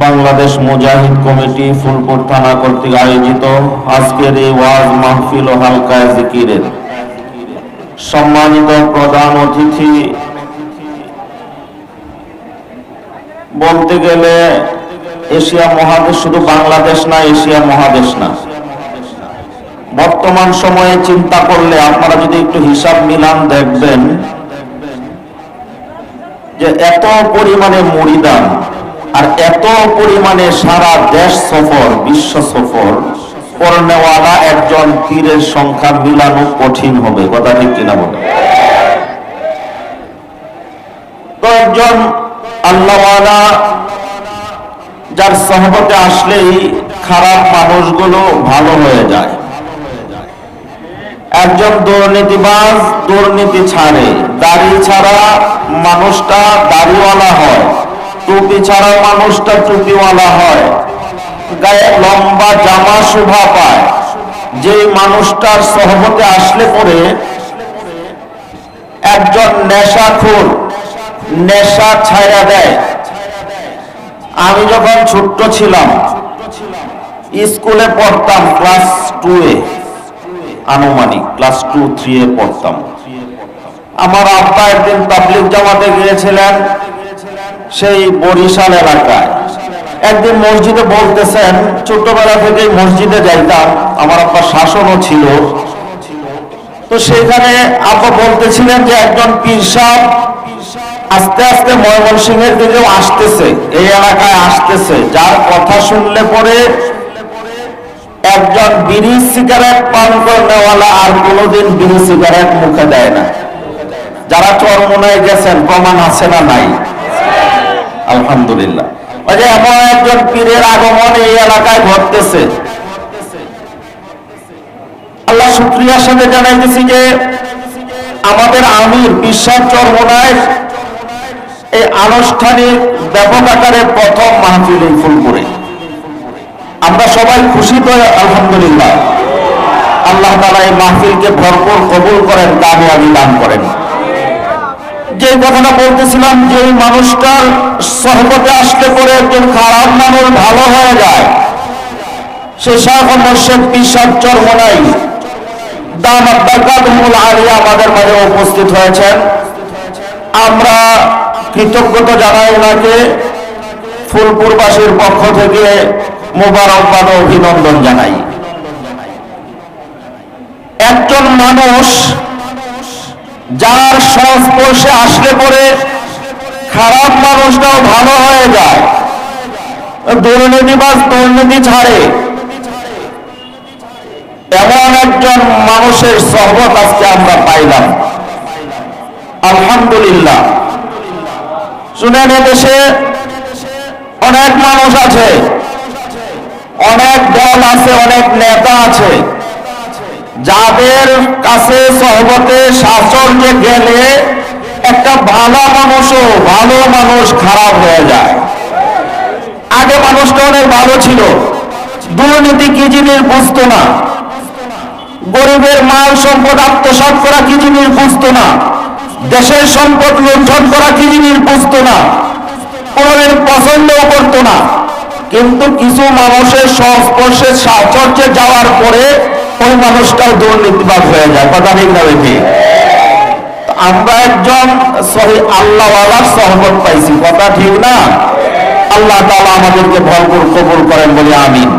বাংলাদেশ মুজাহিদ committee Phulpur থানা কর্তৃক আয়োজিত আজকের এই ওয়াজ মাহফিল ও হালকায় জিকিরের। সম্মানিত প্রধান অতিথি, বলতে গেলে এশিয়া মহাদেশ শুধু বাংলাদেশ না, এশিয়া মহাদেশ না। বর্তমান সময়ে চিন্তা করলে আপনারা যদি একটু হিসাব মিলান দেখবেন যে এত পরিমাণে মরিদান আর এত পরিমাণে সারা দেশ সফর, বিশ্ব সফর করনেওয়ালা একজন পীরের সংখ্যা মিলানো কঠিন হবে। কথা ঠিক কিনা বলে? তো একজন আল্লাহওয়ালা যার সহবতে আসলেই খারাপ মানুষগুলো ভালো হয়ে যায়। একজন দুর্নীতিবাজ দুর্নীতি ছাড়ে। দাড়ি ছাড়া মানুষটা দাড়িওয়ালা হয়। টুপি ছাড়া মানুষটা টুপিওয়ালা হয়। গায়ে লম্বা জামা শোভা পায়। যে মানুষটার সহমতে আসলে পরে একজন নেশাখোর নেশা ছায়া দেয়। আমি যখন ছোট্ট ছিলাম, স্কুলে পড়তাম ক্লাস টু এ। আনুমানিক ক্লাস টু, থ্রি এ পড়তাম। আমার আব্বা একদিন পাবলিক জামাতে গিয়েছিলেন। সেই বরিশাল এলাকায়। একদিন মসজিদে বলতেছেন, ছোটবেলা থেকেই মসজিদে যাইতাম, আমার আব্বা শাসনও ছিল। তো সেখানে আব্বা বলতেছিলেন যে, একজন পীর সাহেব আস্তে আস্তে ময়মনসিংহের দিকেও আসতেছে, এই এলাকায় আসতেছে। যার কথা শুনলে পরে একজন বিড়ি সিগারেট পান করেওয়ালা আর কোনোদিন বিড়ি সিগারেট মুখে দেয় না। যারা চরমনায় গেছেন, প্রমাণ আছে না নাই? আলহামদুলিল্লাহ। একজন পীরের আগমন এই এলাকায় ঘটতেছে। আল্লাহ সাথে যে আমাদের আমির বিশ্বাস চরমনায় এই আনুষ্ঠানিক ব্যাপক আকারে প্রথম মাহফিল এই ফুলপুরে। আমরা সবাই খুশি তো, আলহামদুলিল্লাহ। আল্লাহ তালা এই মাহফিলকে ভরপুর কবুল করেন, কামিয়াবি দান করেন। যে কথাটা বলতেছিলাম যে মানুষটার সহপতে আসলে পরে একজন খারাপ মানুষ ভালো হয়ে যায়, সে শাহ মোর্শেদ পিসাব চরমনাই দাম আব্বাকাদমুল আলিয়া আমাদের মাঝে উপস্থিত হয়েছেন। আমরা কৃতজ্ঞতা জানাই ওনাকে ফুলপুরবাসীর পক্ষ থেকে মোবারকবাদ অভিনন্দন জানাই। একজন মানুষ যার সংস্পর্শে আসলে পরে খারাপ মানুষটাও ভালো হয়ে যায়। দুর্নীতি দুর্নীতিবাজ দুর্নীতি ছাড়ে। এমন একজন মানুষের সহবত আজকে আমরা পাইলাম। আলহামদুলিল্লাহ। শুনেন দেশে অনেক মানুষ আছে, অনেক দল আছে, অনেক নেতা আছে। যাদের কাছে সহবতে শাসনকে গেলে একটা ভালো মানুষও ভালো মানুষ খারাপ হয়ে যায়। আগে মানুষটা অনেক ভালো ছিল। দুর্নীতি কি জিনিস বুঝতো না। গরিবের মাল সম্পদ, আত্মসাৎ করা কি জিনিস বুঝতো না। দেশের সম্পদ লুণ্ঠন করা কি জিনিস বুঝতো না। কোনোদিন পছন্দও করতো না। কিন্তু কিছু মানুষের সংস্পর্শে সাহচর্যে যাওয়ার পরে ওই মানুষটাও দুর্নীতিবাদ হয়ে যায় কথা ঠিক না বেশি আমরা একজন আল্লাহ সহমত পাইছি, কথা ঠিক না? আল্লাহ তালা আমাদেরকে ভরপুর কবুল করেন বলে আমিন।